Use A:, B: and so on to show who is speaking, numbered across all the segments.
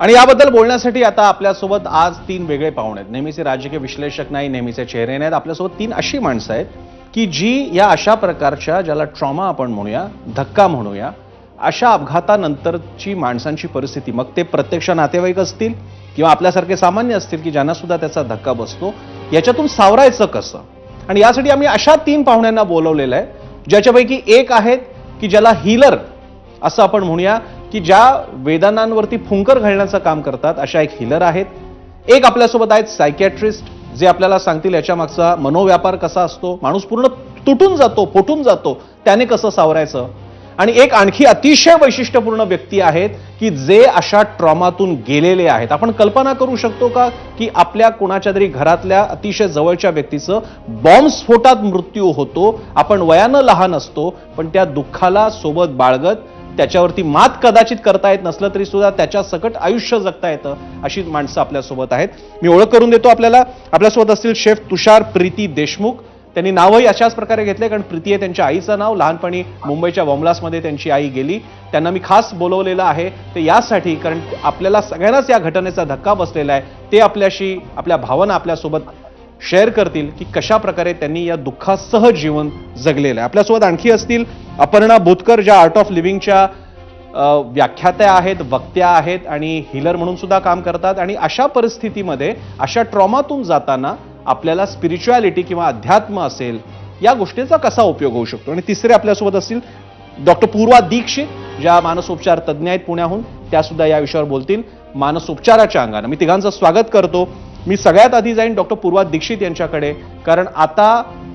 A: आणि याबद्दल बोलण्यासाठी आता आपल्यासोबत आज तीन वेगळे पाहुणे आहेत. नेहमीचे राजकीय विश्लेषक नाही नेहमीचे चेहरे नाहीत. आपल्यासोबत तीन अशी माणसं आहेत की जी या अशा प्रकारच्या ज्याला ट्रॉमा आपण म्हणूया धक्का म्हणूया अशा अपघातानंतरची माणसांची परिस्थिती. मग ते प्रत्यक्ष नातेवाईक असतील किंवा आपल्यासारखे सामान्य असतील की ज्यांना सुद्धा त्याचा धक्का बसतो याच्यातून सावरायचं कसं? आणि यासाठी आम्ही अशा तीन पाहुण्यांना बोलवलेलं आहे ज्याच्यापैकी एक आहेत की ज्याला हिलर असं आपण म्हणूया की ज्या वेदनांवरती फुंकर घालण्याचं काम करतात अशा एक हिलर आहेत. एक आपल्यासोबत आहेत सायकॅट्रिस्ट जे आपल्याला सांगतील याच्या मागचा मनोव्यापार कसा असतो माणूस पूर्ण तुटून जातो फुटून जातो त्याने कसं सावरायचं? आणि एक आणखी अतिशय वैशिष्ट्यपूर्ण व्यक्ती आहेत की जे अशा ट्रॉमातून गेलेले आहेत. आपण कल्पना करू शकतो का की आपल्या कुणाच्या तरी घरातल्या अतिशय जवळच्या व्यक्तीचं बॉम्बस्फोटात मृत्यू होतो आपण वयानं लहान असतो पण त्या दुःखाला सोबत बाळगत त्याच्यावरती मात कदाचित करता येत नसलं तरी सुद्धा त्याच्या सकट आयुष्य जगता येतं अशी माणसं आपल्यासोबत आहेत. मी ओळख करून देतो आपल्याला. आपल्यासोबत असतील शेफ तुषार प्रीती देशमुख. त्यांनी नावही अशाच प्रकारे घेतले कारण प्रीती आहे त्यांच्या आईचं नाव. लहानपणी मुंबईच्या वमलासमध्ये त्यांची आई गेली. त्यांना मी खास बोलवलेलं आहे. ते यासाठी कारण आपल्याला सगळ्यांनाच या घटनेचा धक्का बसलेला आहे. ते आपल्याशी आपल्या भावना आपल्यासोबत शेअर करतील की कशा प्रकारे त्यांनी या दुःखासह जीवन जगलेलं आहे. आपल्यासोबत आणखी असतील अपर्णा बोतकर ज्या आर्ट ऑफ लिव्हिंगच्या व्याख्यात्या आहेत वक्त्या आहेत आणि हिलर म्हणून सुद्धा काम करतात. आणि अशा परिस्थितीमध्ये अशा ट्रॉमातून जाताना आपल्याला स्पिरिच्युअलिटी किंवा अध्यात्म असेल या गोष्टीचा कसा उपयोग होऊ शकतो? आणि तिसरे आपल्यासोबत असतील डॉक्टर पूर्वा दीक्षित ज्या मानसोपचार तज्ज्ञ आहेत पुण्याहून त्या सुद्धा या विषयावर बोलतील. मानसोपचाराच्या अंगानं. मी तिघांचं स्वागत करतो. मी सगळ्यात आधी जाईन डॉक्टर पूर्वा दीक्षित यांच्याकडे कारण आता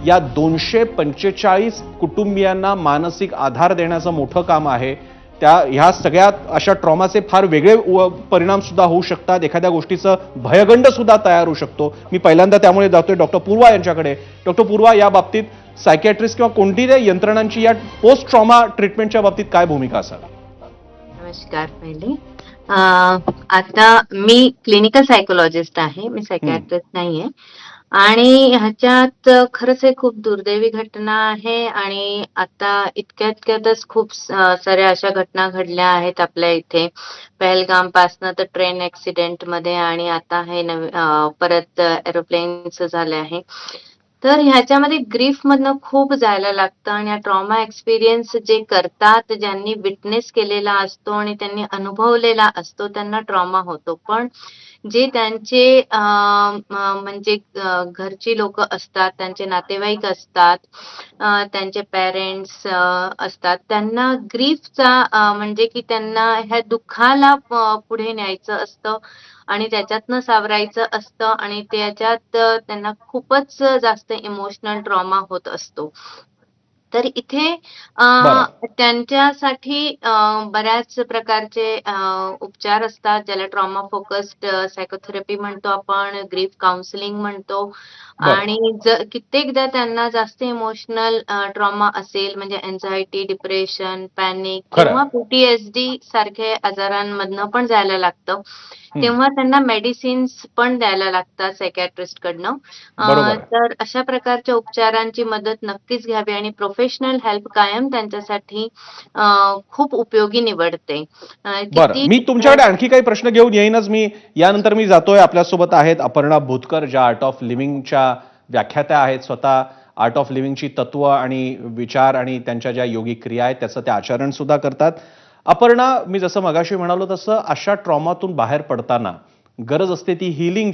A: या दोनशे पंचेचाळीस कुटुंबियांना मानसिक आधार देण्याचं मोठं काम आहे. त्या ह्या सगळ्यात अशा ट्रॉमाचे फार वेगळे परिणाम सुद्धा होऊ शकतात. एखाद्या गोष्टीचं भयगंड सुद्धा तयार होऊ शकतो. मी पहिल्यांदा त्यामुळे जातोय डॉक्टर पूर्वा यांच्याकडे. डॉक्टर पूर्वा या बाबतीत सायकॅट्रिस्ट किंवा कोणतीही यंत्रणांची या पोस्ट ट्रॉमा ट्रीटमेंटच्या बाबतीत काय भूमिका असावी?
B: नमस्कार पहिले. आता मी क्लिनिकल सायकोलॉजिस्ट आहे मी सायकॅट्रिस्ट नाहीये. आणि ह्याच्यात खरंच हे खूप दुर्दैवी घटना आहे आणि आता इतक्या इतक्यातच खूप साऱ्या अशा घटना घडल्या आहेत आपल्या इथे. पहलगाम पासनं तर ट्रेन ऍक्सिडेंटमध्ये आणि आता हे नवी परत एरोप्लेनचं झालं आहे. तर ह्याच्यामध्ये ग्रीफ मधनं खूप जायला लागतं आणि हा ट्रॉमा एक्सपिरियन्स जे करतात ज्यांनी विटनेस केलेला असतो आणि त्यांनी अनुभवलेला असतो त्यांना ट्रॉमा होतो. पण जे त्यांचे म्हणजे घरचे लोक असतात त्यांचे नातेवाईक असतात त्यांचे पेरेंट्स असतात त्यांना ग्रीफचा म्हणजे की त्यांना ह्या दुःखाला पुढे न्यायचं असतं आणि त्याच्यातनं सावरायचं असतं आणि त्याच्यात त्यांना खूपच जास्त इमोशनल ड्रॉमा होत असतो. तर इथे. त्यांच्यासाठी बऱ्याच प्रकारचे उपचार असतात ज्याला ट्रॉमा फोकस्ड सायकोथेरपी म्हणतो आपण ग्रीफ काउन्सिलिंग म्हणतो. आणि कित्येकदा त्यांना जास्त इमोशनल ट्रॉमा असेल म्हणजे एन्झायटी डिप्रेशन पॅनिक. किंवा पीटीएसडी सारखे आजारांमधनं पण जायला लागतं तेव्हा त्यांना मेडिसिन्स पण द्यायला लागतात सायकॅट्रिस्ट कडनं. तर अशा प्रकारच्या उपचारांची मदत नक्कीच घ्यावी आणि प्रोफेशनल हेल्प कायम त्यांच्यासाठी खूप उपयोगी निवडते.
A: मी तुमच्याकडे आणखी काही प्रश्न घेऊन येईनच. मी यानंतर मी जातोय आपल्यासोबत आहेत अपर्णा भूतकर ज्या आर्ट ऑफ लिव्हिंगच्या व्याख्यात्या आहेत. स्वतः आर्ट ऑफ लिव्हिंगची तत्व आणि विचार आणि त्यांच्या ज्या योगिक क्रिया आहेत त्याचं ते आचरण सुद्धा करतात. अपर्णा मी जसं मगाशी म्हणालो तसं अशा ट्रॉमातून बाहेर पडताना गरज असते ती हिलिंगची